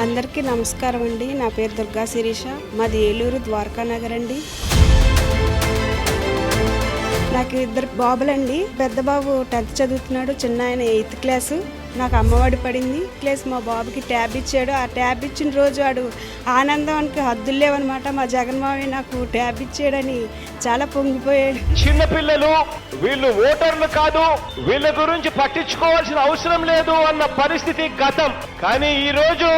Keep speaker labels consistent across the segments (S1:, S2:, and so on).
S1: అందరికీ నమస్కారం అండి. నా పేరు దుర్గా శిరీష. మాది ఏలూరు ద్వారకా నగర్ అండి. నాకు ఇద్దరు బాబులండి. పెద్ద బాబు టెన్త్ చదువుతున్నాడు చిన్న ఆయన ఎయిత్ క్లాసు. నాకు అమ్మఒడి పడింది. క్లాస్ మా బాబుకి ట్యాబ్ ఇచ్చాడు. ఆ ట్యాబ్ ఇచ్చిన రోజు వాడు ఆనందానికి హద్దులు లేవన్నమాట మా జగన్మావి నాకు ట్యాబ్ ఇచ్చాడని చాలా పొంగిపోయాడు.
S2: చిన్నపిల్లలు వీళ్ళు ఓటర్లు కాదు. వీళ్ళ గురించి పట్టించుకోవాల్సిన అవసరం లేదు అన్న పరిస్థితి గతం. కానీ ఈ రోజు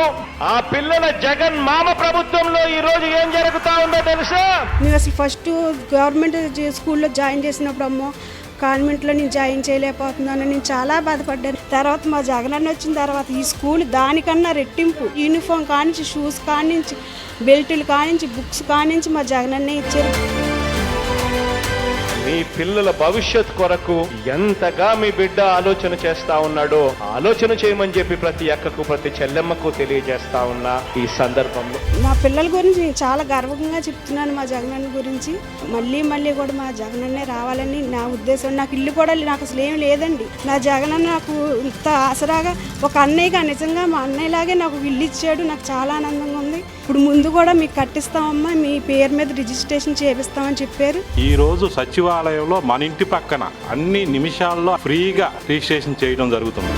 S2: ఆ పిల్లల జగన్ మామ ప్రభుత్వంలో ఈ రోజు ఏం జరుగుతా ఉందో తెలుసా?
S1: మేము అసలు ఫస్ట్ గవర్నమెంట్ స్కూల్లో జాయిన్ చేసినప్పుడు అమ్మో కాన్వెంట్లో నేను జాయిన్ చేయలేకపోతున్నాను నేను చాలా బాధపడ్డాను. తర్వాత మా జగనన్న వచ్చిన తర్వాత ఈ స్కూల్ దానికన్నా రెట్టింపు. యూనిఫామ్ కానించి షూస్ కానించి బెల్టులు కానించి బుక్స్ కానించి మా జగనన్నే ఇచ్చారు.
S2: పిల్లల భవిష్యత్ కొరకు ఎంతగా మీ బిడ్డ ఆలోచన చేస్తా ఉన్నాడో ఆలోచన చేయమని చెప్పి ప్రతి అక్కకు ప్రతి చెల్లెమ్మకు తెలియజేస్తా ఉన్నా ఈ సందర్భంలో.
S1: మా పిల్లల గురించి చాలా గర్వంగా చెప్తున్నాను మా జగనన్న గురించి. మళ్ళీ మళ్ళీ కూడా మా జగనన్నే రావాలని నా ఉద్దేశం. నాకు ఇల్లు కూడా నాకు అసలు ఏం లేదండి. నా జగనన్న నాకు ఇంత ఆసరాగా ఒక అన్నయ్యగా నిజంగా మా అన్నయ్యలాగే నాకు ఇల్లు ఇచ్చాడు. నాకు చాలా ఆనందంగా ఉంది. ఇప్పుడు ముందు కూడా మీకు కట్టిస్తామమ్మా మీ పేరు మీద రిజిస్ట్రేషన్ చేపిస్తామని చెప్పారు.
S3: ఈ రోజు సచివాలయంలో మన ఇంటి పక్కన అన్ని నిమిషాల్లో ఫ్రీగా రిజిస్ట్రేషన్ చేయడం జరుగుతుంది.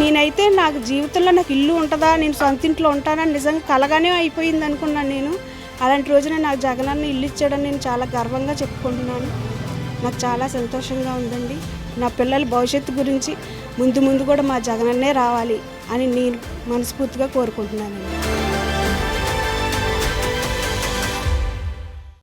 S1: నేనైతే నాకు జీవితంలో నాకు ఇల్లు ఉంటుందా నేను సొంత ఇంట్లో ఉంటానని నిజంగా కలగానే అయిపోయింది అనుకున్నాను నేను. అలాంటి రోజున నాకు జగనన్న ఇల్లు ఇచ్చాడని నేను చాలా గర్వంగా చెప్పుకుంటున్నాను. నాకు చాలా సంతోషంగా ఉందండి. నా పిల్లల భవిష్యత్తు గురించి ముందు ముందు కూడా మా జగనన్నే రావాలి అని నేను మనస్ఫూర్తిగా కోరుకుంటున్నానండి